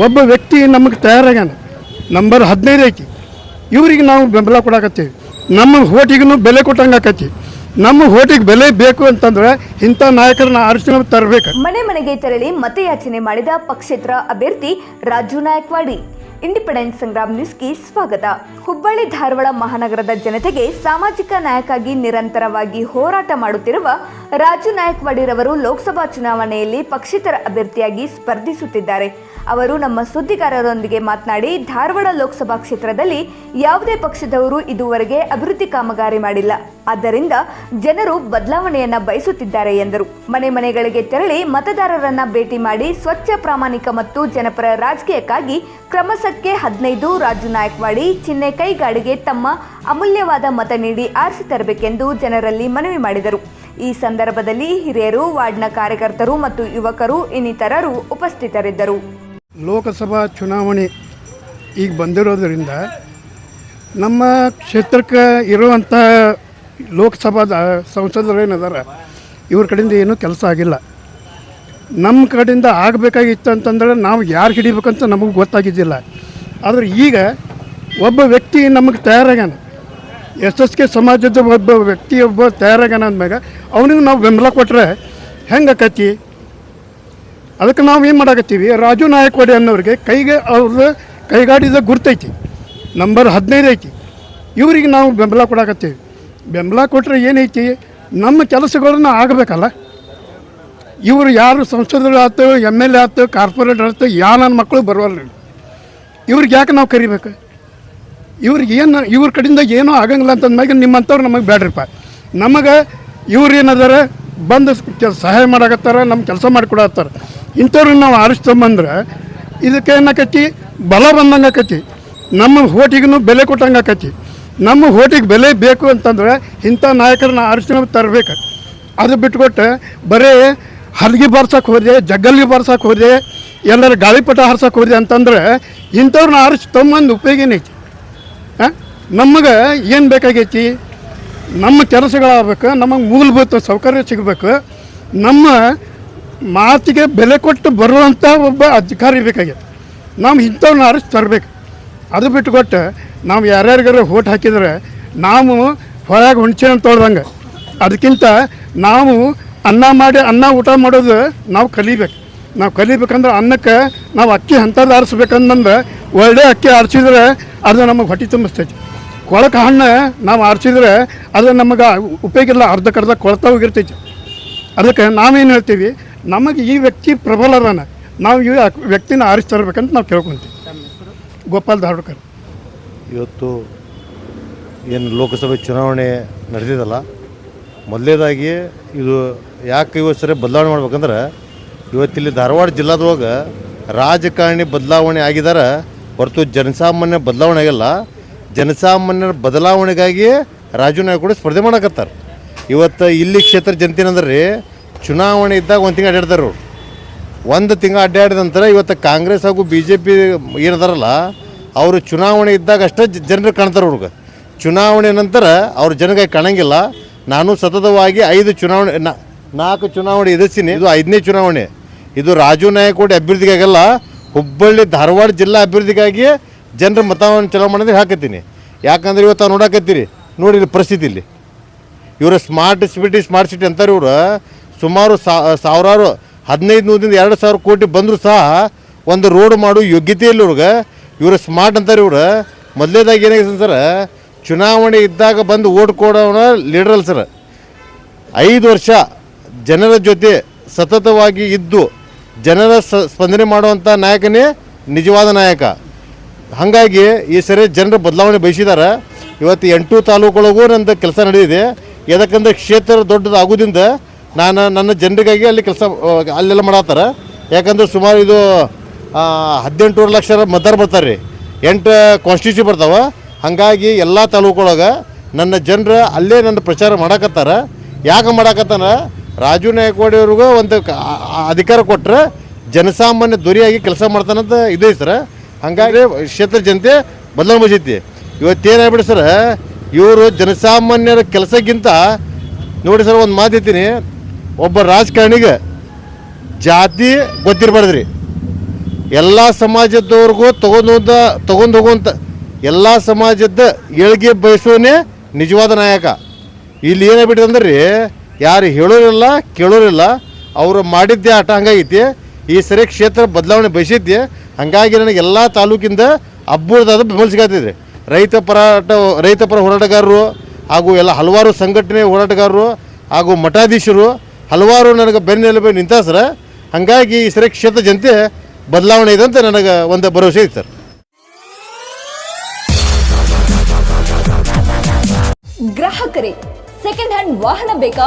ಒಬ್ಬ ವ್ಯಕ್ತಿ ನಮಗೆ ತಯಾರಾಗ್ಯಾನ. ನಂಬರ್ ಹದಿನೈದು ಐತಿ. ಇವರಿಗೆ ನಾವು ಬೆಂಬಲ ಕೊಡಕತ್ತೀವಿ. ನಮ್ಮ ಹೋಟಿಗೂ ಬೆಲೆ ಕೊಟ್ಟಂಗೆ ಆಕತಿ ನಮ್ಮ ಹೋಟಿಗೆ ಬೆಲೆ ಬೇಕು ಅಂತಂದ್ರೆ ಇಂಥ ನಾಯಕರನ್ನ ಅರ್ಚನೆ ತರಬೇಕು. ಮನೆ ಮನೆಗೆ ತೆರಳಿ ಮತಯಾಚನೆ ಮಾಡಿದ ಪಕ್ಷೇತರ ಅಭ್ಯರ್ಥಿ ರಾಜು ನಾಯಕ್ವಾಡಿ. ಇಂಡಿಪೆಂಡೆನ್ಸ್ ಸಂಗ್ರಾಮ್ ನ್ಯೂಸ್ಗೆ ಸ್ವಾಗತ. ಹುಬ್ಬಳ್ಳಿ ಧಾರವಾಡ ಮಹಾನಗರದ ಜನತೆಗೆ ಸಾಮಾಜಿಕ ನಾಯಕಾಗಿ ನಿರಂತರವಾಗಿ ಹೋರಾಟ ಮಾಡುತ್ತಿರುವ ರಾಜು ನಾಯಕ್ವಾಡಿರವರು ಲೋಕಸಭಾ ಚುನಾವಣೆಯಲ್ಲಿ ಪಕ್ಷೇತರ ಅಭ್ಯರ್ಥಿಯಾಗಿ ಸ್ಪರ್ಧಿಸುತ್ತಿದ್ದಾರೆ. ಅವರು ನಮ್ಮ ಸುದ್ದಿಗಾರರೊಂದಿಗೆ ಮಾತನಾಡಿ, ಧಾರವಾಡ ಲೋಕಸಭಾ ಕ್ಷೇತ್ರದಲ್ಲಿ ಯಾವುದೇ ಪಕ್ಷದವರು ಇದುವರೆಗೆ ಅಭಿವೃದ್ಧಿ ಕಾಮಗಾರಿ ಮಾಡಿಲ್ಲ. ಆದ್ದರಿಂದ ಜನರು ಬದಲಾವಣೆಯನ್ನ ಬಯಸುತ್ತಿದ್ದಾರೆ ಎಂದರು. ಮನೆ ಮನೆಗಳಿಗೆ ತೆರಳಿ ಮತದಾರರನ್ನ ಭೇಟಿ ಮಾಡಿ ಸ್ವಚ್ಛ, ಪ್ರಾಮಾಣಿಕ ಮತ್ತು ಜನಪರ ರಾಜಕೀಯಕ್ಕಾಗಿ ಕ್ರಮಸಕ್ಕೆ ಹದಿನೈದು ರಾಜು ನಾಯಕ್ವಾಡಿ ಚಿನ್ನೆ ಕೈಗಾಡಿಗೆ ತಮ್ಮ ಅಮೂಲ್ಯವಾದ ಮತ ನೀಡಿ ಆರಿಸಿ ತರಬೇಕೆಂದು ಜನರಲ್ಲಿ ಮನವಿ ಮಾಡಿದರು. ಈ ಸಂದರ್ಭದಲ್ಲಿ ಹಿರಿಯರು, ವಾರ್ಡ್ನ ಕಾರ್ಯಕರ್ತರು ಮತ್ತು ಯುವಕರು ಇನ್ನಿತರರು ಉಪಸ್ಥಿತರಿದ್ದರು. ಲೋಕಸಭಾ ಚುನಾವಣೆ ಈಗ ಬಂದಿರೋದರಿಂದ ನಮ್ಮ ಕ್ಷೇತ್ರಕ್ಕೆ ಇರುವಂಥ ಲೋಕಸಭಾದ ಸಂಸದರು ಏನದಾರ, ಇವ್ರ ಕಡೆಯಿಂದ ಏನೂ ಕೆಲಸ ಆಗಿಲ್ಲ. ನಮ್ಮ ಕಡೆಯಿಂದ ಆಗಬೇಕಾಗಿತ್ತು ಅಂತಂದ್ರೆ ನಾವು ಯಾರು ಹಿಡಿಬೇಕಂತ ನಮಗೆ ಗೊತ್ತಾಗಿದ್ದಿಲ್ಲ. ಆದರೆ ಈಗ ಒಬ್ಬ ವ್ಯಕ್ತಿ ನಮಗೆ ತಯಾರಾಗ್ಯಾನ. ಎಸ್ ಎಸ್ ಕೆ ಸಮಾಜದ ಒಬ್ಬ ವ್ಯಕ್ತಿ ಒಬ್ಬ ತಯಾರಾಗ್ಯಾನ ಅಂದಮ್ಯಾಗ ಅವನಿಗೆ ನಾವು ಬೆಂಬಲ ಕೊಟ್ಟರೆ ಹೆಂಗೆ ಆಕತಿ? ಅದಕ್ಕೆ ನಾವು ಏನು ಮಾಡಾಕತ್ತೀವಿ? ರಾಜು ನಾಯಕವಾಡಿ ಅನ್ನೋರಿಗೆ ಕೈಗೆ ಅವ್ರದ್ದು ಕೈಗಾಡಿದ ಗುರ್ತೈತಿ. ನಂಬರ್ ಹದಿನೈದು ಐತಿ. ಇವರಿಗೆ ನಾವು ಬೆಂಬಲ ಕೊಡಾಕತ್ತೀವಿ. ಬೆಂಬಲ ಕೊಟ್ಟರೆ ಏನೈತಿ? ನಮ್ಮ ಕೆಲಸಗಳನ್ನ ಆಗಬೇಕಲ್ಲ. ಇವರು ಯಾರು ಸಂಸದರು ಆಯ್ತು, ಎಂ ಎಲ್ ಎ ಆಯ್ತು, ಕಾರ್ಪೊರೇಟರ್ ಆಯ್ತು, ಯಾ ನನ್ನ ಮಕ್ಕಳು ಬರುವಲ್ರಿ. ಇವ್ರಿಗೆ ಯಾಕೆ ನಾವು ಕರಿಬೇಕು? ಇವ್ರಿಗೆ ಏನು ಇವ್ರ ಕಡೆಯಿಂದ ಏನೂ ಆಗಂಗಿಲ್ಲ ಅಂತಂದ್ಮ್ಯಾಗ ನಿಮ್ಮಂಥವ್ರು ನಮಗೆ ಬೇಡ್ರಿಪ್ಪ ನಮಗೆ ಇವ್ರು ಏನದಾರ ಬಂದು ಕೆಲಸ ಸಹಾಯ ಮಾಡಾಕತ್ತಾರ ನಮ್ಮ ಕೆಲಸ ಮಾಡಿಕೊಡತ್ತಾರ ಇಂಥವ್ರನ್ನ ನಾವು ಆರಿಸ್ತಂಬಂದ್ರೆ ಇದಕ್ಕೆ ಏನಾಕತಿ? ಬಲ ಬಂದಂಗೆ ಆಕತಿ. ನಮ್ಮ ಹೋಟಿಗೂ ಬೆಲೆ ಕೊಟ್ಟಂಗೆ ಆಕತಿ. ನಮ್ಮ ಹೋಟಿಗೆ ಬೆಲೆ ಬೇಕು ಅಂತಂದ್ರೆ ಇಂಥ ನಾಯಕರನ್ನ ಆರಿಸಿ ನಾವು ತರಬೇಕು. ಅದು ಬಿಟ್ಕೊಟ್ಟು ಬರೀ ಹಲಗಿ ಬಾರ್ಸಕ್ಕೆ ಹೋದೆ, ಜಗ್ಗಲ್ಲಿ ಬಾರ್ಸಕ್ಕೆ ಹೋದೆ ಎಲ್ಲರ ಗಾಳಿಪಟ ಹಾರ್ಸಕ್ಕೆ ಹೋದೆ ಅಂತಂದ್ರೆ ಇಂಥವ್ರನ್ನ ಆರಿಸಿ ತಮ್ಮಂದು ಉಪಯೋಗ ಏನೈತಿ ನಮಗೆ ಏನು ಬೇಕಾಗೈತಿ? ನಮ್ಮ ಕೆಲಸಗಳಾಗಬೇಕು, ನಮಗೆ ಮೂಲಭೂತ ಸೌಕರ್ಯ ಸಿಗಬೇಕು. ನಮ್ಮ ಮಾತಿಗೆ ಬೆಲೆ ಕೊಟ್ಟು ಬರುವಂಥ ಒಬ್ಬ ಅಧಿಕಾರಿ ಬೇಕಾಗೈತೆ. ನಾವು ಇಂಥವ್ರನ್ನ ಆರಿಸಿ ತರಬೇಕು. ಅದು ಬಿಟ್ಟು ಕೊಟ್ಟು ನಾವು ಯಾರ್ಯಾರಿಗಾರ ಓಟ್ ಹಾಕಿದರೆ ನಾವು ಹೊರಗೆ ಹುಣ್ಸೆ ಅಂತ ತೊಳ್ದಂಗೆ ಅದಕ್ಕಿಂತ ನಾವು ಅನ್ನ ಮಾಡಿ, ಅನ್ನ ಊಟ ಮಾಡೋದು ನಾವು ಕಲಿಬೇಕು. ನಾವು ಕಲಿಬೇಕಂದ್ರೆ ಅನ್ನಕ್ಕೆ ನಾವು ಅಕ್ಕಿ ಅಂಥದ್ದು ಆರಿಸ್ಬೇಕಂದ್ರೆ ಒಳ್ಳೆ ಅಕ್ಕಿ ಆರಿಸಿದ್ರೆ ಅದು ನಮಗೆ ಹೊಟ್ಟೆ ತುಂಬಿಸ್ತೈತಿ. ಕೊಳಕ ಹಣ್ಣು ನಾವು ಆರಿಸಿದ್ರೆ ಅದು ನಮಗೆ ಉಪಯೋಗಿಲ್ಲ ಅರ್ಧಕ್ಕರ್ಧ ಕೊಳ್ತಾ ಹೋಗಿರ್ತೈತಿ. ಅದಕ್ಕೆ ನಾವೇನು ಹೇಳ್ತೀವಿ, ನಮಗೆ ಈ ವ್ಯಕ್ತಿ ಪ್ರಬಲರನ ನಾವು ಈ ವ್ಯಕ್ತಿನ ಆರಿಸಿ ತರಬೇಕಂತ ನಾವು ಕೇಳ್ಕೊತೀವಿ. ಗೋಪಾಲ್ ಧಾರ್ವಾಡ್ಕರ್. ಇವತ್ತು ಏನು ಲೋಕಸಭೆ ಚುನಾವಣೆ ನಡೆದಿದಲ್ಲ, ಮೊದಲೇದಾಗಿ ಇದು ಯಾಕೆ ಇವತ್ತು ಸರಿ ಬದಲಾವಣೆ ಮಾಡ್ಬೇಕಂದ್ರೆ ಇವತ್ತಿಲ್ಲಿ ಧಾರವಾಡ ಜಿಲ್ಲಾದೊಳಗೆ ರಾಜಕಾರಣಿ ಬದಲಾವಣೆ ಆಗಿದಾರ. ಹೊರತು ಜನಸಾಮಾನ್ಯ ಬದಲಾವಣೆ ಆಗಿಲ್ಲ. ಜನಸಾಮಾನ್ಯರ ಬದಲಾವಣೆಗಾಗಿ ರಾಜು ನಾಯಕ್ ಕೂಡ ಸ್ಪರ್ಧೆ ಮಾಡಕತ್ತಾರೆ. ಇವತ್ತು ಇಲ್ಲಿ ಕ್ಷೇತ್ರ ಜನತೆನಂದ್ರೆ ರೀ ಚುನಾವಣೆ ಇದ್ದಾಗ ಒಂದು ತಿಂಗಳು ಅಡ್ಡಾಡ್ತಾರೆ ಅವರು. ಒಂದು ತಿಂಗಳು ಅಡ್ಡಾಡಿದ ನಂತರ ಇವತ್ತು ಕಾಂಗ್ರೆಸ್ ಹಾಗೂ ಬಿ ಜೆ ಪಿ ಏನದಾರಲ್ಲ ಅವರು ಚುನಾವಣೆ ಇದ್ದಾಗ ಅಷ್ಟೇ ಜನರು ಕಾಣ್ತಾರೆ ಅವ್ರಿಗೆ. ಚುನಾವಣೆ ನಂತರ ಅವ್ರ ಜನಗೆ ಕಾಣಂಗಿಲ್ಲ. ನಾನು ಸತತವಾಗಿ ಐದು ಚುನಾವಣೆ ನಾಲ್ಕು ಚುನಾವಣೆ ಎದುರಿಸಿನಿ, ಇದು ಐದನೇ ಚುನಾವಣೆ. ಇದು ರಾಜು ನಾಯಕೋಟಿ ಅಭಿವೃದ್ಧಿಗಾಗಲ್ಲ, ಹುಬ್ಬಳ್ಳಿ ಧಾರವಾಡ ಜಿಲ್ಲಾ ಅಭಿವೃದ್ಧಿಗಾಗಿ ಜನರ ಮತವನ್ನು ಚಲಾವಣೆ ಮಾಡಿದ್ರೆ ಹಾಕತ್ತೀನಿ. ಯಾಕಂದ್ರೆ ಇವತ್ತು ನಾವು ನೋಡಕತ್ತೀರಿ, ನೋಡಿ ಇಲ್ಲಿ ಪರಿಸ್ಥಿತಿ ಇಲ್ಲಿ. ಇವರು ಸ್ಮಾರ್ಟ್ ಸಿಟಿ ಸ್ಮಾರ್ಟ್ ಸಿಟಿ ಅಂತಾರೆ ಇವರು. ಸುಮಾರು ಸಾವಿರಾರು, ಹದಿನೈದು ನೂರಿಂದ ಎರಡು ಸಾವಿರ ಕೋಟಿ ಬಂದರೂ ಸಹ ಒಂದು ರೋಡ್ ಮಾಡೋ ಯೋಗ್ಯತೆ ಇಲ್ಲ ಇವ್ರಿಗೆ. ಇವರು ಸ್ಮಾರ್ಟ್ ಅಂತಾರೆ ಇವ್ರು. ಮೊದಲೇದಾಗಿ ಏನಾಗಿದೆ ಸರ್, ಚುನಾವಣೆ ಇದ್ದಾಗ ಬಂದು ಓಟ್ ಕೊಡೋಣ ಲೀಡರ್ ಅಲ್ಲ ಸರ್. ಐದು ವರ್ಷ ಜನರ ಜೊತೆ ಸತತವಾಗಿ ಇದ್ದು ಜನರ ಸ್ಪಂದನೆ ಮಾಡುವಂಥ ನಾಯಕನೇ ನಿಜವಾದ ನಾಯಕ. ಹಾಗಾಗಿ ಈ ಸರಿ ಜನರು ಬದಲಾವಣೆ ಬಯಸಿದ್ದಾರೆ ಇವತ್ತು ಎಂಟು ತಾಲೂಕೊಳಗೂ ನಂದು ಕೆಲಸ ನಡೆದಿದೆ. ಯಾಕಂದರೆ ಕ್ಷೇತ್ರ ದೊಡ್ಡದು ಆಗೋದ್ರಿಂದ ನಾನು, ನನ್ನ ಜನರಿಗಾಗಿ ಅಲ್ಲಿ ಕೆಲಸ ಅಲ್ಲೆಲ್ಲ ಮಾಡತ್ತಾರ. ಯಾಕಂದ್ರೆ ಸುಮಾರು ಇದು ಹದಿನೆಂಟೂವರೆ ಲಕ್ಷ ಮತದಾರ ಬರ್ತಾರೆ ರೀ. ಎಂಟು ಕಾನ್ಸ್ಟಿಟ್ಯೂಷನ್ ಬರ್ತಾವೆ. ಹಾಗಾಗಿ ಎಲ್ಲ ತಾಲೂಕೊಳಗೆ ನನ್ನ ಜನರು ಅಲ್ಲೇ ನನ್ನ ಪ್ರಚಾರ ಮಾಡಕತ್ತಾರ. ಯಾಕೆ ಮಾಡಕತ್ತಾನ ರಾಜು ನಾಯಕ್ವಾಡಿ ಅವ್ರಿಗೂ ಒಂದು ಅಧಿಕಾರ ಕೊಟ್ಟರೆ ಜನಸಾಮಾನ್ಯ ದೊರೆಯಾಗಿ ಕೆಲಸ ಮಾಡ್ತಾನಂತ ಇದೆ ಸರ್. ಹಂಗಾಗಿ ಕ್ಷೇತ್ರ ಜನತೆ ಬದಲಾವಣೆ ಬಯಸೈತಿ ಇವತ್ತೇನಾಗ್ಬಿಡಿ ಸರ್, ಇವರು ಜನಸಾಮಾನ್ಯರ ಕೆಲಸಕ್ಕಿಂತ ನೋಡಿ ಸರ್ ಒಂದು ಮಾತಿರ್ತೀನಿ ಒಬ್ಬ ರಾಜಕಾರಣಿಗೆ ಜಾತಿ ಗೊತ್ತಿರಬಾರ್ದ್ರಿ. ಎಲ್ಲ ಸಮಾಜದವ್ರಿಗೂ ತಗೊಂಡು ತಗೊಂಡು ಹೋಗುವಂಥ ಎಲ್ಲ ಸಮಾಜದ ಏಳಿಗೆ ಬಯಸೋನೇ ನಿಜವಾದ ನಾಯಕ. ಇಲ್ಲಿ ಏನಾಗ್ಬಿಟ್ಟಿದೆ ಅಂದ್ರೆ ರೀ ಯಾರು ಹೇಳೋರಿಲ್ಲ, ಕೇಳೋರಿಲ್ಲ. ಅವರು ಮಾಡಿದ್ದೆ ಆಟ ಹಂಗಾಗೈತಿ. ಈ ಸರಿ ಕ್ಷೇತ್ರ ಬದಲಾವಣೆ ಬಯಸಿದ್ದೆ. ಹಾಗಾಗಿ ನನಗೆ ಎಲ್ಲ ತಾಲೂಕಿಂದ ಅಬ್ಬುರದಾದ ಬೆಂಬಲ ಸಿಗತ್ತಿದ್ರಿ ರೈತ ಪರಾಟ, ರೈತ ಪರ ಹೋರಾಟಗಾರರು ಹಾಗೂ ಎಲ್ಲ ಹಲವಾರು ಸಂಘಟನೆ ಹೋರಾಟಗಾರರು ಹಾಗೂ ಮಠಾಧೀಶರು ಹಲವಾರು ನನಗೆ ಬೆನ್ನೆಲುಬೆ ನಿಂತ ಸರ. ಹಾಗಾಗಿ ಈ ಸರಿ ಕ್ಷೇತ್ರ ಜನತೆ ಬದಲಾವಣೆ ಇದೆ ಅಂತ ನನಗೆ ಒಂದು ಭರವಸೆ ಐತೆ ಸರ್. ಗ್ರಾಹಕರೇ ಸೆಕೆಂಡ್ ಹ್ಯಾಂಡ್ ವಾಹನ ಬೇಕಾ?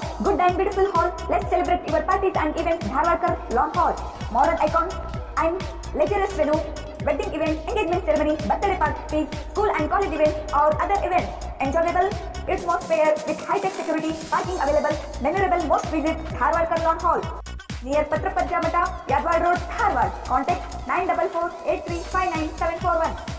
good good and beautiful hall let celebrate your parties and events Dharwadkar lawn hall icon. Icon and luxurious venue. wedding events, engagement ceremony, birthday parties, school and college events or other events. Enjoyable atmosphere with high-tech security, parking available, memorable most visit Harvard Lawn Hall. Near Patrapatja Mata, Yadav Road, Harvard. Contact 944 8359741